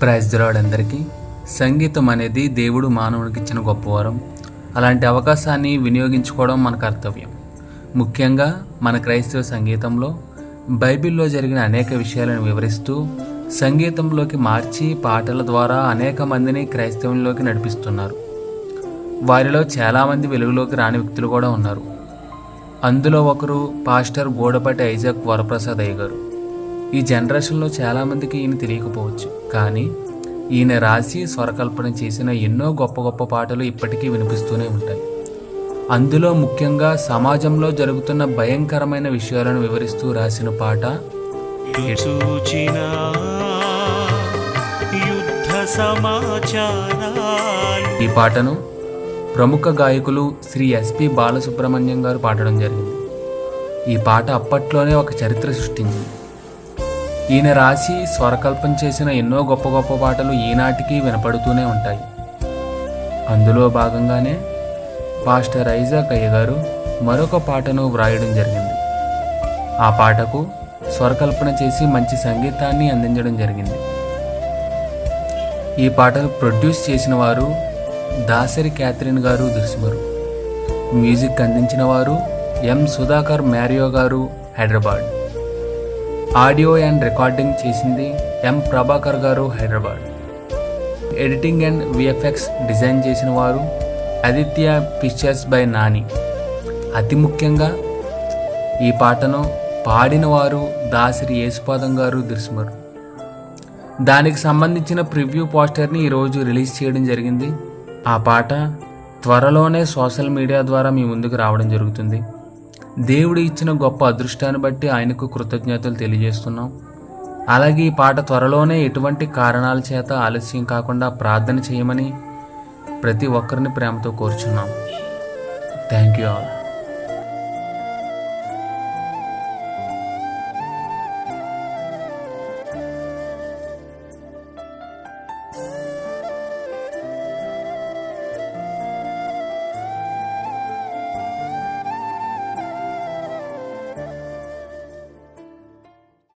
Praise అందరికీ. సంగీతం అనేది దేవుడు మానవునికి ఇచ్చిన గొప్ప వరం. అలాంటి అవకాశాన్ని వినియోగించుకోవడం మన కర్తవ్యం. ముఖ్యంగా మన క్రైస్తవ సంగీతంలో బైబిల్లో జరిగిన అనేక విషయాలను వివరిస్తూ సంగీతంలోకి మార్చి పాటల ద్వారా అనేక మందిని క్రైస్తవంలోకి నడిపిస్తున్నారు. వారిలో చాలామంది వెలుగులోకి రాని వ్యక్తులు కూడా ఉన్నారు. అందులో ఒకరు పాస్టర్ గోడపాటి ఐజాక్ వరప్రసాద్ అయ్య గారు. ఈ జనరేషన్లో చాలామందికి ఈయన తెలియకపోవచ్చు. కానీ ఈయన రాసి స్వరకల్పన చేసిన ఎన్నో గొప్ప గొప్ప పాటలు ఇప్పటికీ వినిపిస్తూనే ఉంటాయి. అందులో ముఖ్యంగా సమాజంలో జరుగుతున్న భయంకరమైన విషయాలను వివరిస్తూ రాసిన పాట ఈ పాటను ప్రముఖ గాయకులు శ్రీ ఎస్పి బాలసుబ్రహ్మణ్యం గారు పాడడం జరిగింది. ఈ పాట అప్పట్లోనే ఒక చరిత్ర సృష్టించింది. ఈయన రాసి స్వరకల్పన చేసిన ఎన్నో గొప్ప గొప్ప పాటలు ఈనాటికి వినపడుతూనే ఉంటాయి. అందులో భాగంగానే పాస్టర్ ఐజాక్ అయ్య గారు మరొక పాటను వ్రాయడం జరిగింది. ఆ పాటకు స్వరకల్పన చేసి మంచి సంగీతాన్ని అందించడం జరిగింది. ఈ పాటను ప్రొడ్యూస్ చేసిన వారు దాసరి క్యాథరిన్ గారు దిల్సుమరు మ్యూజిక్ అందించిన వారు ఎం సుధాకర్ మ్యారియో గారు హైదరాబాద్. ఆడియో అండ్ రికార్డింగ్ చేసింది ఎం ప్రభాకర్ గారు Hyderabad. Editing and VFX design చేసిన వారు ఆదిత్య పిక్చర్స్ బై నాని. అతి ముఖ్యంగా ఈ పాటను పాడిన వారు దాసిరి యేసుపాదం గారు దిల్సుమరు దానికి సంబంధించిన ప్రివ్యూ పోస్టర్ని ఈరోజు రిలీజ్ చేయడం జరిగింది. ఆ పాట త్వరలోనే సోషల్ మీడియా ద్వారా మీ ముందుకు రావడం జరుగుతుంది. దేవుడు ఇచ్చిన గొప్ప అదృష్టాన్ని బట్టి ఆయనకు కృతజ్ఞతలు తెలియజేస్తున్నాం. అలాగే ఈ పాట త్వరలోనే ఎటువంటి కారణాల చేత ఆలస్యం కాకుండా ప్రార్థన చేయమని ప్రతి ఒక్కరిని ప్రేమతో కోరుచున్నాం. Thank you all.